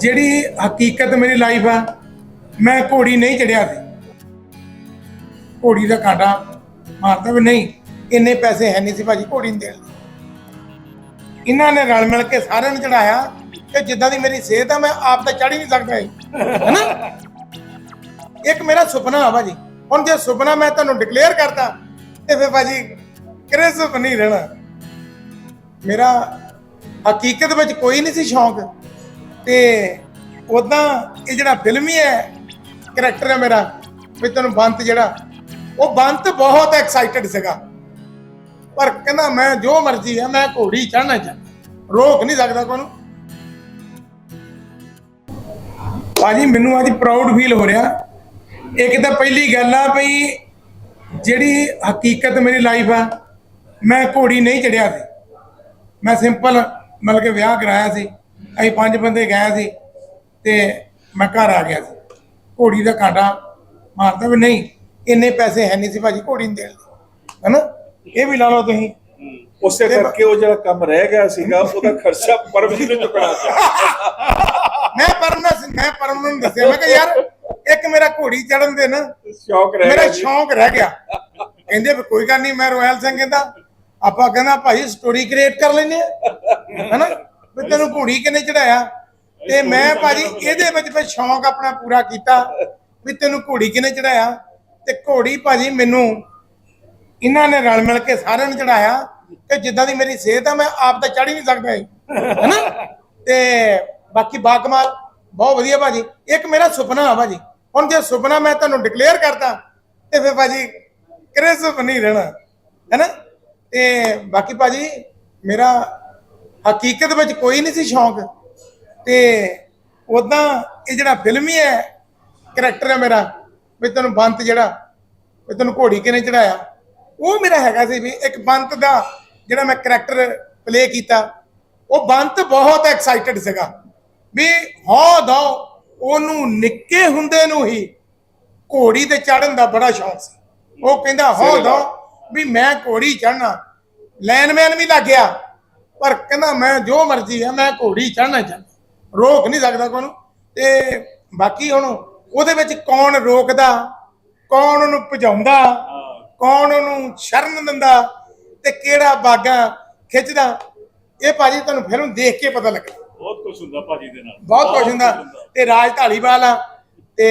ਜਿਹੜੀ ਹਕੀਕਤ ਮੇਰੀ ਲਾਈਫ ਆ, ਮੈਂ ਘੋੜੀ ਨਹੀਂ ਚੜਿਆ ਸੀ। ਘੋੜੀ ਦਾ ਕਾਂਟਾ ਮਾਰਦਾ ਵੀ ਨਹੀਂ, ਇੰਨੇ ਪੈਸੇ ਹੈ ਨਹੀਂ ਸੀ ਭਾਜੀ ਘੋੜੀ ਨੂੰ ਦੇਣ ਲਈ। ਇਹਨਾਂ ਨੇ ਰਲ ਮਿਲ ਕੇ ਸਾਰਿਆਂ ਨੂੰ ਚੜਾਇਆ ਕਿ ਜਿੱਦਾਂ ਦੀ ਮੇਰੀ ਸਿਹਤ ਆ, ਮੈਂ ਆਪ ਤਾਂ ਚੜ ਹੀ ਨਹੀਂ ਸਕਦਾ ਸੀ ਹੈਨਾ? ਇੱਕ ਮੇਰਾ ਸੁਪਨਾ ਆ ਭਾਜੀ। ਹੁਣ ਜੇ ਸੁਪਨਾ ਮੈਂ ਤੁਹਾਨੂੰ ਡਿਕਲੇਅਰ ਕਰਦਾ ਤੇ ਫਿਰ ਭਾਜੀ ਕਿਹੜੇ ਸੁਪਨੇ ਨਹੀਂ ਰਹਿਣਾ। ਮੇਰਾ ਹਕੀਕਤ ਵਿੱਚ ਕੋਈ ਨਹੀਂ ਸੀ ਸ਼ੌਂਕ। ਤੇ ਉਦਾਂ ਇਹ ਜਿਹੜਾ ਫਿਲਮੀ ਹੈ ਕਰੈਕਟਰ ਹੈ ਮੇਰਾ, ਵੀ ਤੈਨੂੰ ਬੰਤ ਜਿਹੜਾ, ਉਹ ਬੰਤ ਬਹੁਤ ਐਕਸਾਈਟਡ ਸੀਗਾ। ਪਰ ਕਹਿੰਦਾ ਮੈਂ ਜੋ ਮਰਜ਼ੀ ਹੈ ਮੈਂ ਘੋੜੀ ਚੜਨਾ ਚਾਹੁੰਦਾ। ਰੋਕ ਨਹੀਂ ਸਕਦਾ ਕੋਈ ਨੂੰ। ਭਾਜੀ, ਮੈਨੂੰ ਅੱਜ ਪ੍ਰਾਊਡ ਫੀਲ ਹੋ ਰਿਹਾ। ਇੱਕ ਤਾਂ ਪਹਿਲੀ ਗੱਲ ਆ ਭਈ ਜਿਹੜੀ ਹਕੀਕਤ ਮੇਰੀ ਲਾਈਫ ਆ, ਮੈਂ ਘੋੜੀ ਨਹੀਂ ਚੜਿਆ ਸੀ। ਮੈਂ ਸਿੰਪਲ ਮਤਲਬ ਕਿ ਵਿਆਹ ਕਰਾਇਆ ਸੀ। ਅਸੀਂ ਪੰਜ ਬੰਦੇ ਗਏ ਸੀ ਤੇ ਮੈਂ ਘਰ ਆ ਗਿਆ ਸੀ। ਘੋੜੀ ਦਾ ਕਾਂਟਾ ਮਾਰਦਾ ਵੀ ਨਹੀਂ ਇੰਨੇ ਪੈਸੇ ਹੈ ਨਹੀਂ ਸੀ ਭਾਜੀ ਘੋੜੀ ਨੂੰ ਦੇਣ ਲਈ। ਹੈਨਾ? ਇਹ ਵੀ ਲਾ ਲਓ ਤੁਸੀਂ। ਉਸੇ ਕਰਕੇ ਉਹ ਜਿਹੜਾ ਕੰਮ ਰਹਿ ਗਿਆ ਸੀਗਾ ਉਹਦਾ ਖਰਚਾ ਪਰਮਜੀਤ ਨੂੰ ਚੁਕਣਾ ਪਿਆ ਮੈਂ ਪਰਮ ਨੂੰ ਮੈਂ ਪਰਮ ਨੂੰ ਦੱਸਿਆ। ਮੈਂ ਕਿ ਯਾਰ ਇੱਕ ਮੇਰਾ ਘੋੜੀ ਚੜਨ ਦੇ ਨਾ ਸ਼ੌਕ ਰਹਿ ਮੇਰਾ। ਸ਼ੌਂਕ ਰਹਿ ਗਿਆ। ਕਹਿੰਦੇ ਵੀ ਕੋਈ ਗੱਲ ਨਹੀਂ ਮੈਂ ਰੋਇਲ ਸਿੰਘ ਕਹਿੰਦਾ ਆਪਾਂ ਕਹਿੰਦਾ ਭਾਈ ਸਟੋਰੀ ਕ੍ਰੀਏਟ ਕਰ ਲੈਨੇ ਆ ਹੈਨਾ? ਵੀ ਤੈਨੂੰ ਘੋੜੀ ਕਿਨੇ ਚੜਾਇਆ? ਤੇ ਮੈਂ ਭਾਜੀ ਇਹਦੇ ਵਿੱਚ ਫਿਰ ਸ਼ੌਂਕ ਆਪਣਾ ਪੂਰਾ ਕੀਤਾ ਵੀ ਤੈਨੂੰ ਘੋੜੀ ਕਿਨੇ ਚੜਾਇਆ? ਤੇ ਘੋੜੀ ਭਾਜੀ ਮੈਨੂੰ ਇਹਨਾਂ ਨੇ ਰਲ ਮਿਲ ਕੇ ਸਾਰਿਆਂ ਨੂੰ ਚੜਾਇਆ ਕਿ ਜਿੱਦਾਂ ਦੀ ਮੇਰੀ ਸਿਹਤ ਆ ਮੈਂ ਆਪ ਤਾਂ ਚੜ ਹੀ ਨਹੀਂ ਸਕਦਾ ਹੈਨਾ? ਤੇ ਬਾਕੀ ਬਾਕਮਾਲ ਬਹੁਤ ਵਧੀਆ ਭਾਜੀ। ਇੱਕ ਮੇਰਾ ਸੁਪਨਾ ਆ ਭਾਜੀ। ਹੁਣ ਜੇ ਸੁਪਨਾ ਮੈਂ ਤੁਹਾਨੂੰ ਡਿਕਲੇਅਰ ਕਰਤਾ ਤੇ ਫਿਰ ਭਾਜੀ ਕਿਹੜੇ ਸੁਪਨੇ ਨਹੀਂ ਰਹਿਣਾ। ਹੈਨਾ? ਤੇ ਬਾਕੀ ਭਾਜੀ ਮੇਰਾ ਹਕੀਕਤ ਵਿੱਚ ਕੋਈ ਨਹੀਂ ਸੀ ਸ਼ੌਂਕ। ਤੇ ਉਦਾਂ ਇਹ ਜਿਹੜਾ ਫਿਲਮੀ ਹੈ ਕਰੈਕਟਰ ਹੈ ਮੇਰਾ ਵੀ ਤੈਨੂੰ ਬੰਤ ਜਿਹੜਾ ਵੀ ਤੈਨੂੰ ਘੋੜੀ ਕਿਨੇ ਚੜਾਇਆ ਉਹ ਮੇਰਾ ਹੈਗਾ ਸੀ ਵੀ ਇੱਕ ਬੰਤ ਦਾ ਜਿਹੜਾ ਮੈਂ ਕਰੈਕਟਰ ਪਲੇ ਕੀਤਾ ਉਹ ਬੰਤ ਬਹੁਤ ਐਕਸਾਈਟਡ ਸੀਗਾ। ਵੀ ਹਾਂ ਦੋ ਉਹਨੂੰ ਨਿੱਕੇ ਹੁੰਦੇ ਨੂੰ ਹੀ ਘੋੜੀ ਤੇ ਚੜਨ ਦਾ ਬੜਾ ਸ਼ੌਂਕ ਸੀ। ਉਹ ਕਹਿੰਦਾ ਹਾਂ ਦੋ ਵੀ ਮੈਂ ਘੋੜੀ ਚੜਨਾ ਲੈਨਮੈਨ ਵੀ ਲੱਗ ਗਿਆ। ਪਰ ਕਹਿੰਦਾ ਮੈਂ ਜੋ ਮਰਜ਼ੀ ਹੈ ਮੈਂ ਘੋੜੀ ਚੜਨਾ ਚਾਹੁੰਦਾ। ਰੋਕ ਨਹੀਂ ਸਕਦਾ ਕੋਈ ਨੂੰ। ਤੇ ਬਾਕੀ ਹੁਣ ਉਹਦੇ ਵਿੱਚ ਕੌਣ ਰੋਕਦਾ? ਕੌਣ ਉਹਨੂੰ ਭਜਾਉਂਦਾ? ਕੌਣ ਉਹਨੂੰ ਸ਼ਰਨ ਦਿੰਦਾ? ਤੇ ਕਿਹੜਾ ਬਾਗਾ ਖਿੱਚਦਾ? ਇਹ ਭਾਜੀ ਤੁਹਾਨੂੰ ਫਿਲਮ ਦੇਖ ਕੇ ਪਤਾ ਲੱਗਣਾ ਬਹੁਤ ਕੁਝ ਹੁੰਦਾ ਭਾਜੀ ਦੇ ਨਾਲ। ਬਹੁਤ ਕੁਝ ਹੁੰਦਾ। ਤੇ ਰਾਜ ਢਾਲੀਵਾਲ ਆ ਤੇ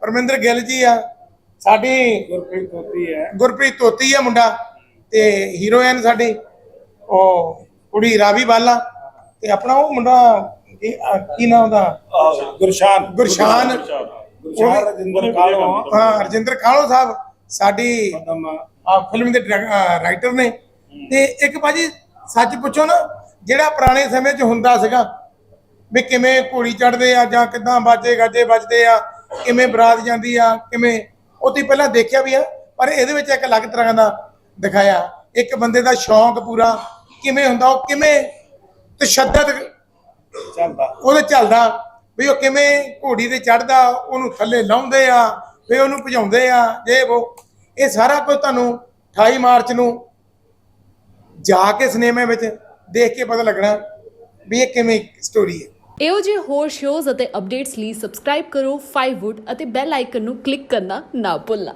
ਪਰਮਿੰਦਰ ਗਿੱਲ ਜੀ ਆ। ਸਾਡੀ ਗੁਰਪ੍ਰੀਤ ਹੋਤੀ ਹੈ। ਗੁਰਪ੍ਰੀਤ ਤੋਤੀ ਆ ਮੁੰਡਾ ਤੇ ਹੀਰੋਇਨ ਸਾਡੀ। ਉਹ ਕੁੜੀ ਰਾਵੀ ਬਾਲਾ ਤੇ ਆਪਣਾ ਉਹ ਮੁੰਡਾ ਕੀ ਅਹ ਕੀ ਨਾਮ ਉਹਦਾ? ਗੁਰਸ਼ਾਨ। ਗੁਰਸ਼ਾਨ। ਗੁਰਸ਼ਾਨ ਰਜਿੰਦਰ ਕਾਲੋ। ਹਾਂ ਰਜਿੰਦਰ ਕਾਲੋ ਸਾਹਿਬ ਸਾਡੀ ਆ ਫਿਲਮ ਦੇ ਰਾਈਟਰ ਨੇ। ਤੇ ਇੱਕ ਭਾਜੀ ਸੱਚ ਪੁੱਛੋ ਨਾ ਜਿਹੜਾ ਪੁਰਾਣੇ ਸਮੇਂ 'ਚ ਹੁੰਦਾ ਸੀਗਾ ਵੀ ਕਿਵੇਂ ਘੋੜੀ ਚੜਦੇ ਆ ਜਾਂ ਕਿਦਾਂ ਬਾਜੇ ਗਾਜੇ ਵੱਜਦੇ ਆ ਕਿਵੇਂ ਬਰਾਤ ਜਾਂਦੀ ਆ ਕਿਵੇਂ ਉਹ ਤੁਸੀਂ ਪਹਿਲਾਂ ਦੇਖਿਆ ਵੀ ਆ ਪਰ ਇਹਦੇ ਵਿੱਚ ਇੱਕ ਅਲੱਗ ਤਰ੍ਹਾਂ ਦਾ ਦਿਖਾਇਆ। ਇੱਕ ਬੰਦੇ ਦਾ ਸ਼ੌਂਕ ਪੂਰਾ ਕਿਵੇਂ ਹੁੰਦਾ ਉਹ ਕਿਵੇਂ ਤਸ਼ੱਦਦ ਚੱਲਦਾ। ਉਹਦੇ ਚੱਲਦਾ ਵੀ ਉਹ ਕਿਵੇਂ ਘੋੜੀ ਤੇ ਚੜਦਾ ਉਹਨੂੰ ਥੱਲੇ ਲਾਉਂਦੇ ਆ ਫੇ ਉਹਨੂੰ ਭਜਾਉਂਦੇ ਆ ਜੇ ਉਹ ਇਹ ਸਾਰਾ ਕੁਝ ਤੁਹਾਨੂੰ 28 ਮਾਰਚ ਨੂੰ ਜਾ ਕੇ ਸਿਨੇਮੇ ਵਿੱਚ ਦੇਖ ਕੇ ਪਤਾ ਲੱਗਣਾ ਵੀ ਇਹ ਕਿਵੇਂ ਸਟੋਰੀ ਹੈ। ਇਹੋ ਜਿਹੇ ਹੋਰ ਸ਼ੋਜ਼ ਅਤੇ ਅਪਡੇਟਸ ਲਈ ਸਬਸਕ੍ਰਾਈਬ ਕਰੋ 5wood ਅਤੇ ਬੈਲ ਆਈਕਨ ਨੂੰ ਕਲਿੱਕ ਕਰਨਾ ਨਾ ਭੁੱਲਣਾ।